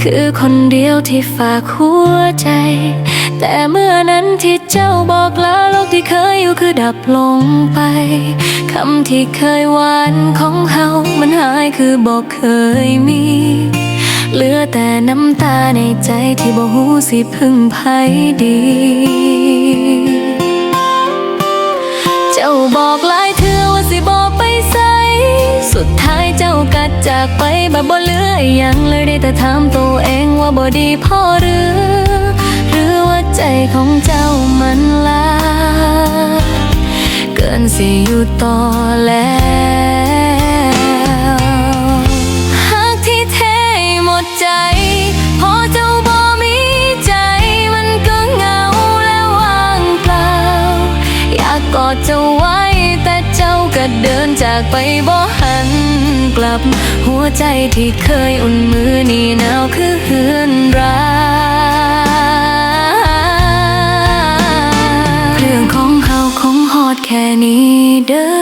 คือคนเดียวที่ฝากหัวใจ แต่เมื่อนั้นที่เจ้าบอกลาโลกที่เคยอยู่คือดับลงไปคำที่เคยหวานของเฮามันหายคือบอกเคยมี เหลือแต่น้ำตาในใจที่บ่หูสิพึ่งไผดี เจ้าบอกลา จากัดจากไปแบบบ่เหลืออหยังเลยได้แต่ถามตัวเองว่าบ่ดีพอหรือ หรือว่าใจของเจ้ามันลา เกินสิอยู่ต่อแล้วหากที่แท้หมดใจพอเจ้าบ่มีใจมันก็เหงาและว่างเปล่า อยากกอดเจ้า จเดินจากไปบ่หันกลับ หัวใจที่เคยอุ่นมือนี่หนาวคือเฮือนรักเรื่องของเฮาคงฮอดแค่นี้เด้อ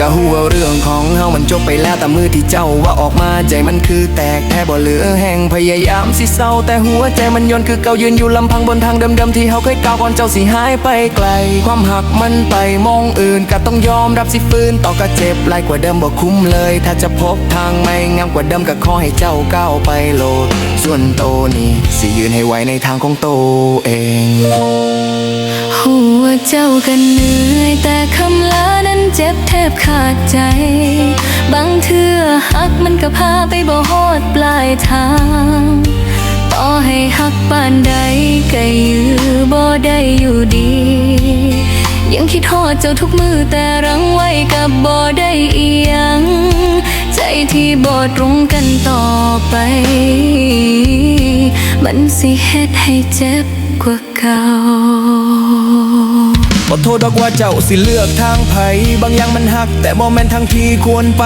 ก็หูว่าเรื่องของเฮามันจบไปแล้วแต่มือที่เจ้าว่าออกมาใจมันคือแตกแทบบ่เหลือแห่งพยายามสิเศร้า แต่หัวใจมันยนคือเก่ายืนอยู่ลำพังบนทางเดิมๆที่เฮาเคยก้าวก่อนเจ้าสิหายไปไกล ความหักมันไปมองอื่นก็ต้องยอมรับสิฟื้นต่อก็เจ็บหลายกว่าเดิมบ่คุ้มเลย ถ้าจะพบทางไม่งามกว่าเดิมก็ขอให้เจ้าก้าวไปโลด ส่วนโตนี่สิยืนให้ไวในทางของโตเองหัวเจ้ากันเหนื่อยแต่คำลานั้นเจ็บแทบขาดใจ บางเทื่อหักมันก็พาไปบ่ฮอดปลายทาง ต่อให้หักปานใดก็ยือบ่ได้อยู่ดี ยังคิดฮอดเจ้าทุกมือแต่รังไว้กับบ่ได้เอียง ใจที่บ่ตรงกันต่อไป มันสิเฮ็ดให้เจ็บกว่าเก่า บ่โทษดอกว่าเจ้าสิเลือกทางไผบางอย่างมันหัก แต่บ่แม่นทางที่ควรไป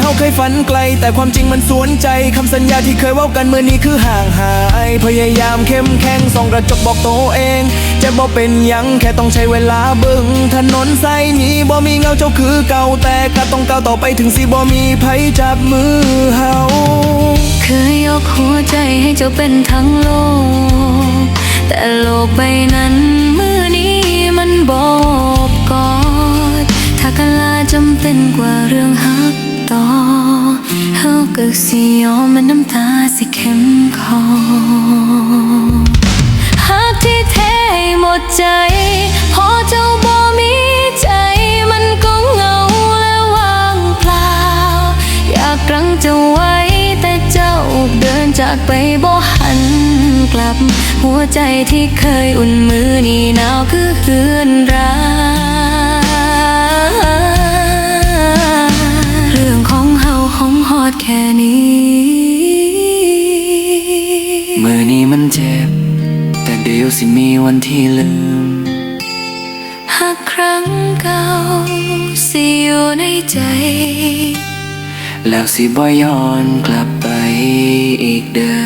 เฮาเคยฝันไกล แต่ความจริงมันสวนใจคำสัญญาที่เคยเว้ากันเมื่อนี้คือห่างหาย พยายามเข้มแข็งส่องกระจกบอกตัวเอง จะบ่เป็นยังแค่ต้องใช้เวลาเบิ่งถนนสายนี้บ่มีเงาเจ้าคือเก่าแต่ก็ต้องก้าวต่อไปถึงสิบ่มีไผจับมือเฮาเคยยกหัวใจให้เจ้าเป็นทั้งโลก แต่โลกใบนั้น เฮาก็สิยอมมันน้ำตาสิเข้มคอหากที่แท้หมดใจ พอเจ้าบ่มีใจมันก็เหงาและว่างเปล่า อยากรั้งเจ้าไว้แต่เจ้าเดินจากไปบ่หันกลับ หัวใจที่เคยอุ่นมือนี่หนาวคือเฮือนรา มีวันที่ลืม หากครั้งเก่าสิอยู่ในใจ แล้วสิบ่ย้อนกลับไปอีกเดิน